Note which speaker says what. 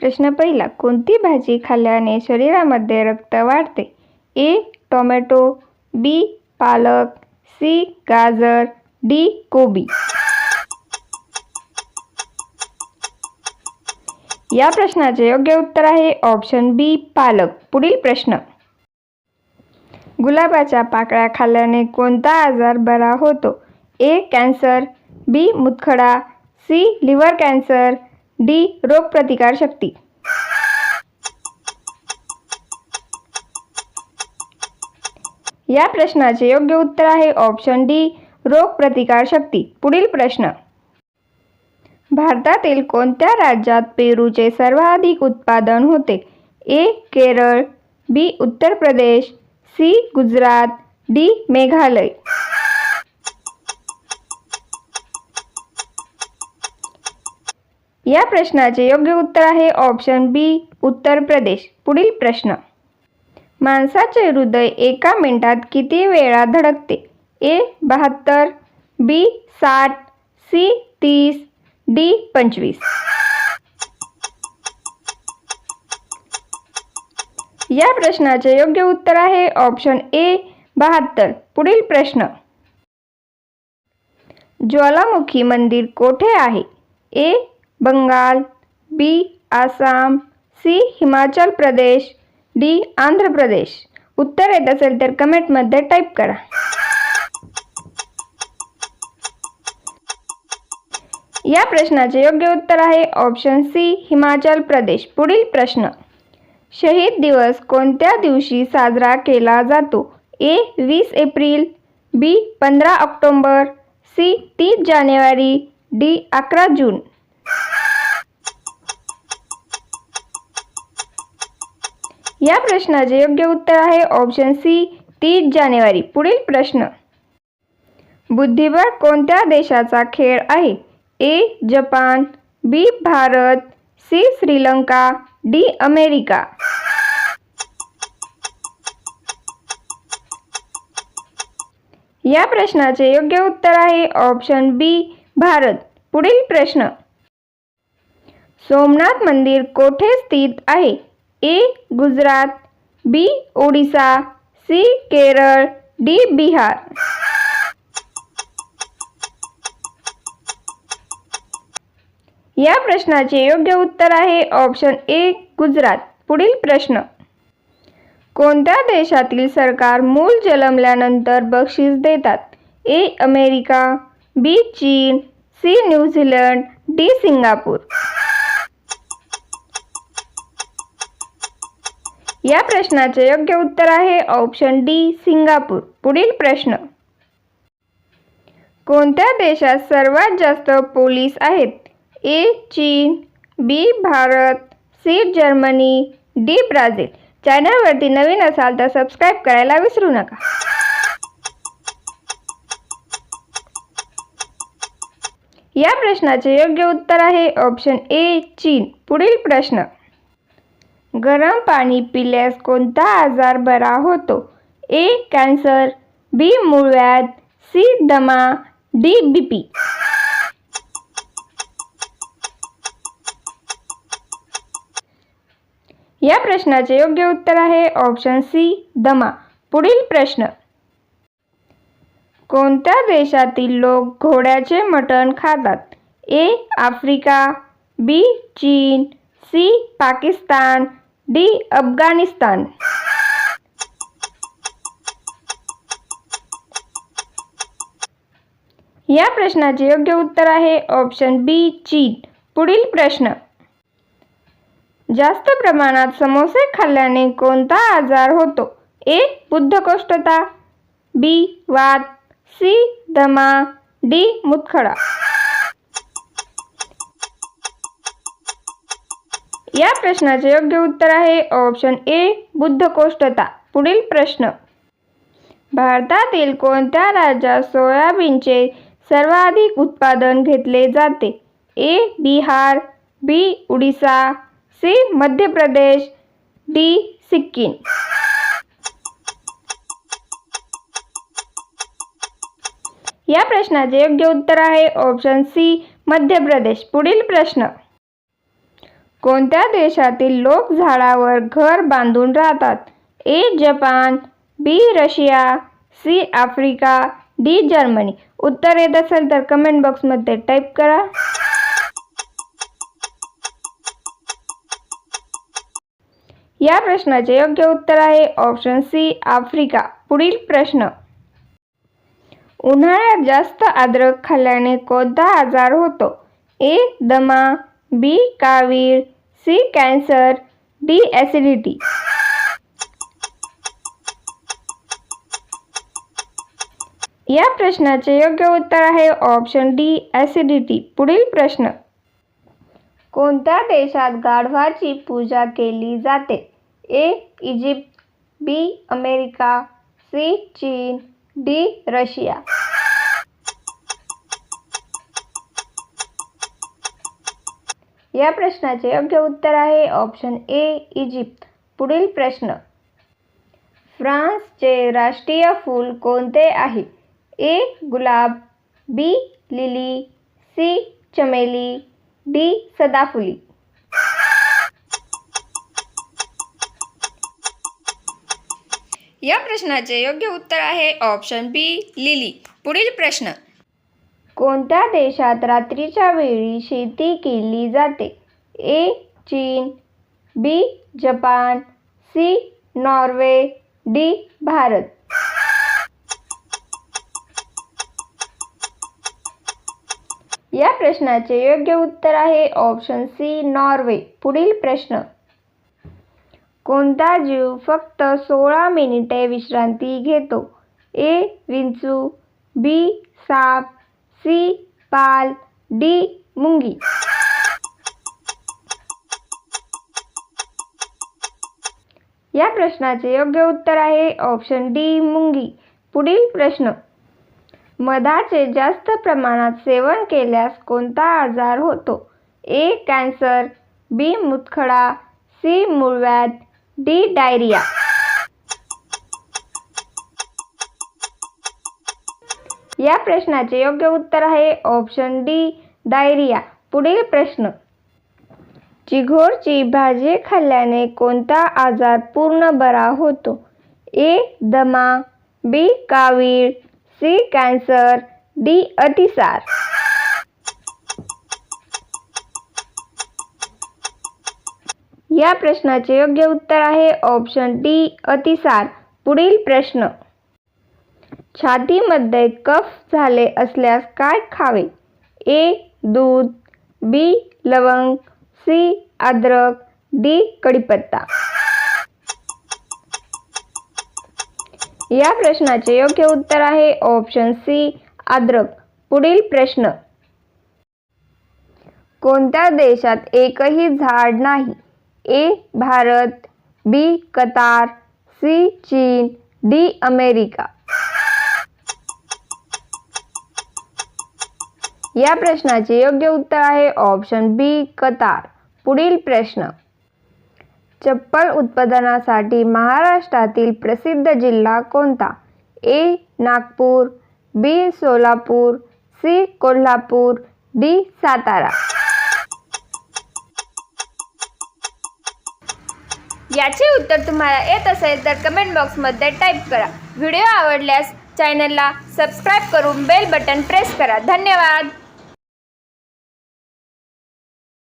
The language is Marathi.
Speaker 1: प्रश्न पहिला कोणती भाजी खाल्ल्याने शरीरामध्ये रक्त वाढते? ए टोमॅटो बी पालक सी गाजर डी कोबी. या प्रश्नाचे योग्य उत्तर आहे ऑप्शन बी पालक. पुढील प्रश्न. गुलाबाच्या पाकळ्या खाल्ल्याने कोणता आजार बरा होतो? ए कॅन्सर बी मुतखडा सी लिव्हर कॅन्सर डी रोगप्रतिकारशक्ती या प्रश्नाचे योग्य उत्तर आहे ऑप्शन डी रोगप्रतिकारशक्ती पुढील प्रश्न. भारतातील कोणत्या राज्यात पेरूचे सर्वाधिक उत्पादन होते? A Kerala B Uttar Pradesh C Gujarat D Meghalaya. या प्रश्नाचे योग्य उत्तर आहे ऑप्शन बी उत्तर प्रदेश. पुढील प्रश्न. माणसाचे हृदय एका मिनिटात किती वेळा धडकते? ए बहात्तर बी साठ सी तीस डी पंचवीस. या प्रश्नाचे योग्य उत्तर आहे ऑप्शन ए बहात्तर. पुढील प्रश्न. ज्वालामुखी मंदिर कोठे आहे? A Bengal B Assam C Himachal Pradesh D Andhra Pradesh. उत्तर येत असेल तर कमेंटमध्ये टाईप करा. या प्रश्नाचे योग्य उत्तर आहे ऑप्शन सी हिमाचल प्रदेश. पुढील प्रश्न. शहीद दिवस कोणत्या दिवशी साजरा केला जातो? ए वीस एप्रिल बी पंधरा ऑक्टोंबर सी तीस जानेवारी डी अकरा जून. या प्रश्नाचे योग्य उत्तर आहे ऑप्शन सी तीस जानेवारी. पुढील प्रश्न. बुद्धिबळ कोणत्या देशाचा खेळ आहे? A Japan B Bharat C Sri Lanka D America. या प्रश्नाचे योग्य उत्तर आहे ऑप्शन बी भारत. पुढील प्रश्न. सोमनाथ मंदिर कोठे स्थित आहे? A. Gujarat B. Odisha C. Kerala D. Bihar. या प्रश्नाचे योग्य उत्तर आहे ऑप्शन ए गुजरात. पुढील प्रश्न. कोणत्या देशातील सरकार मूल जन्मल्यानंतर बक्षीस देतात? ए. America B. चीन सी. New Zealand D. सिंगापूर. या प्रश्नाचे योग्य उत्तर आहे ऑप्शन डी सिंगापूर. पुढील प्रश्न. कोणत्या देशात सर्वात जास्त पोलीस आहेत? ए चीन B Bharat C Germany D Brazil. चॅनलवरती नवीन असाल तर सबस्क्राईब करायला विसरू नका. या प्रश्नाचे योग्य उत्तर आहे ऑप्शन ए चीन. पुढील प्रश्न. गरम पाणी पिल्यास कोणता आजार बरा होतो? ए. Cancer B. मूळव्याध सी. दमा डी. बीपी. या प्रश्नाचे योग्य उत्तर आहे ऑप्शन सी दमा. पुढील प्रश्न. कोणत्या देशातील लोक घोड्याचे मटण खातात? ए. Africa B. चीन सी. पाकिस्तान डी अफगाणिस्तान. या प्रश्नाचे योग्य उत्तर आहे ऑप्शन बी चीन. पुढील प्रश्न. जास्त प्रमाणात समोसे खाल्ल्याने कोणता आजार होतो? ए बुद्धकोष्ठता बी वात सी दमा डी मुतखडा. या प्रश्नाचे योग्य उत्तर आहे ऑप्शन ए बुद्धकोष्ठता. पुढील प्रश्न. भारतातील कोणत्या राज्यात सोयाबीनचे सर्वाधिक उत्पादन घेतले जाते? A Bihar B Orissa C Madhya Pradesh D Sikkim. या प्रश्नाचे योग्य उत्तर आहे ऑप्शन सी मध्य प्रदेश. पुढील प्रश्न. कोणत्या देशातील लोक झाडावर घर बांधून राहतात? A Japan B Russia C Africa D Germany. उत्तर येत असेल तर कमेंट बॉक्समध्ये टाईप करा. या प्रश्नाचे योग्य उत्तर आहे ऑप्शन सी आफ्रिका. पुढील प्रश्न. उन्हाळ्यात जास्त आद्रक खाल्ल्याने कोणता आजार होतो? ए दमा बी कावीळ सी कॅन्सर डी ॲसिडिटी. या प्रश्नाचे योग्य उत्तर आहे ऑप्शन डी ॲसिडिटी. पुढील प्रश्न. कोणत्या देशात गाढवाची पूजा केली जाते? A Egypt B America C चीन डी रशिया. या प्रश्नाचे योग्य उत्तर आहे. ऑप्शन ए इजिप्त पुढील प्रश्न. फ्रान्सचे राष्ट्रीय फूल कोणते आहे? ए गुलाब बी लिली सी चमेली डी सदाफुली. या प्रश्नाचे योग्य उत्तर आहे. Option B lily. पुढील प्रश्न. कोणत्या देशात रात्रीच्या वेळी शेती केली जाते? ए. चीन B. Japan C. Norway D. Bharat. या प्रश्नाचे योग्य उत्तर आहे ऑप्शन सी नॉर्वे. पुढील प्रश्न. कोणता जीव फक्त सोळा मिनिटे विश्रांती घेतो? ए. विंचू बी. साप सी पाल डी मुंगी. या प्रश्नाचे योग्य उत्तर आहे ऑप्शन डी मुंगी. पुढील प्रश्न. मधाचे जास्त प्रमाणात सेवन केल्यास कोणता आजार होतो? ए कॅन्सर बी मुतखडा सी मूळव्याध डी डायरिया. या प्रश्नाचे योग्य उत्तर आहे ऑप्शन डी डायरिया पुढील प्रश्न. चिघोरची भाजी खाल्ल्याने कोणता आजार पूर्ण बरा होतो? ए दमा बी कावीळ सी कॅन्सर डी अतिसार. या प्रश्नाचे योग्य उत्तर आहे ऑप्शन डी अतिसार. पुढील प्रश्न. छातीमध्ये कफ झाले असल्यास काय खावे? ए दूध बी लवंग सी अद्रक डी कढीपत्ता. या प्रश्नाचे योग्य उत्तर आहे ऑप्शन सी अद्रक. पुढील प्रश्न. कोणत्या देशात एकही झाड नाही? A Bharat B Qatar C चीन डी अमेरिका. या प्रश्नाचे योग्य उत्तर आहे ऑप्शन बी कतार. पुढील प्रश्न. चप्पल उत्पादनासाठी महाराष्ट्रातील प्रसिद्ध जिल्हा कोणता? A Nagpur B Solapur C Kolhapur D Satara. याचे उत्तर तुम्हाला येत असेल तर कमेंट बॉक्समध्ये टाईप करा. व्हिडिओ आवडल्यास चॅनलला सबस्क्राईब करून बेल बटन प्रेस करा. धन्यवाद!